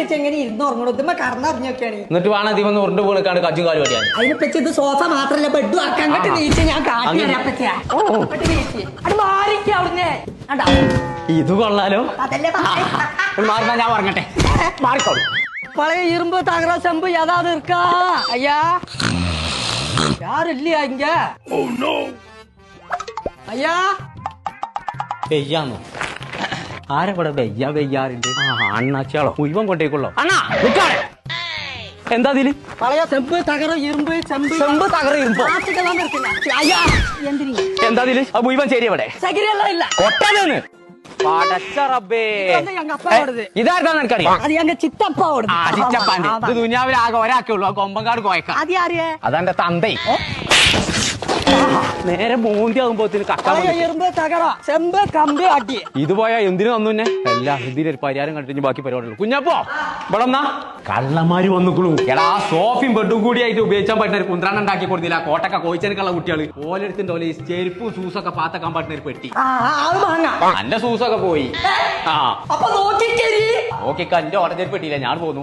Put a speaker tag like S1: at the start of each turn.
S1: വെച്ച് എങ്ങനെ ഇരുന്ന് ഉറങ്ങണു ഇതുമ്മ കറന്നറിഞ്ഞൊക്കെയാണ്
S2: എന്നിട്ട് വേണം ഇതിവന്ന് ഉരുണ്ട് വീണിക്കാണ്ട് കജ്ജും കാലും അടിയാൻ
S1: അതിനെപ്പറ്റി ഇത് സോഫ മാത്രല്ല ബെഡും ആക്കാൻ അങ്ങോട്ട്
S2: ആ.
S1: നീച്ച് ഞാൻ കാട്ടി
S2: അങ്ങനെ.
S1: തരാം പറ്റിയാ അങ്ങോട്ട് നീച്ച് അത് മാറിക്ക അവിടുന്ന് കണ്ടാ
S2: ഇത് കൊള്ളാലോ
S1: അതല്ലേ പറഞ്ഞേ.
S2: മാറുന്ന ഞാൻ പറഞ്ഞട്ടെ മാറിക്കോളൂ
S1: பழைய இரும்பு தகர செம்பு ஏதாவது இருக்கா ஐயா யாரும் இல்லையா இங்க ஐயா
S2: ആരെ കൂടെ വെയ്യാ വെയ്യാറുണ്ട് ആ അണ്ണാച്ചാളോ ഇവൻ കൊണ്ടേക്കുള്ളോ. അണ്ണാ നിൽക്കാടെ എന്താ
S1: അതിൽ? പഴയ
S2: ചെമ്പ് തകറ ഇരുമ്പ്
S1: ചെമ്പ്. ചെമ്പ് തകറ ഇരുമ്പ്.
S2: എന്താ അതിൽ? ആ മുഴുവൻ ശരി
S1: അവിടെ. ഒട്ടതെന്ന്
S2: ഇതായിരുന്നു നിനക്കറിയാം ദുനിയാവിലാകെ ഒരാക്കേ ഉള്ളൂ. ആ കൊമ്പങ്കാട് കോയക്കാം. അതാ തന്തേ. നേരെ മൂന്തി
S1: ആകുമ്പോ
S2: ഇത് പോയാ എന്തിനു വന്നു എന്നെ? എല്ലാ ഇതിലൊരു പരിഹാരം കണ്ടിട്ട് ബാക്കി പരിപാടി കുഞ്ഞപ്പോ ഇവിടെന്നാ കള്ളമാര് വന്നുക്കുള്ളൂ എടാ സോഫിയും ബെഡും കൂടി ആയിട്ട് ഉപയോഗിച്ചാൻ പറ്റുന്ന ഒരു ഉണ്ടാക്കി കൊടുത്തില്ല. കോട്ടക്ക കോഴിച്ചനക്കുള്ള കുട്ടികൾ ഓലെടുത്തിന്റെ ഓലെ ചെരുപ്പും സൂസൊക്കെ പാത്തക്കാൻ പറ്റുന്ന ഒരു പെട്ടി. എന്റെ സൂസൊക്കെ പോയി. ആ. നോക്കിക്കന്റെ ഓടഞ്ഞൊരു പെട്ടിയില്ല ഞാൻ പോന്നു.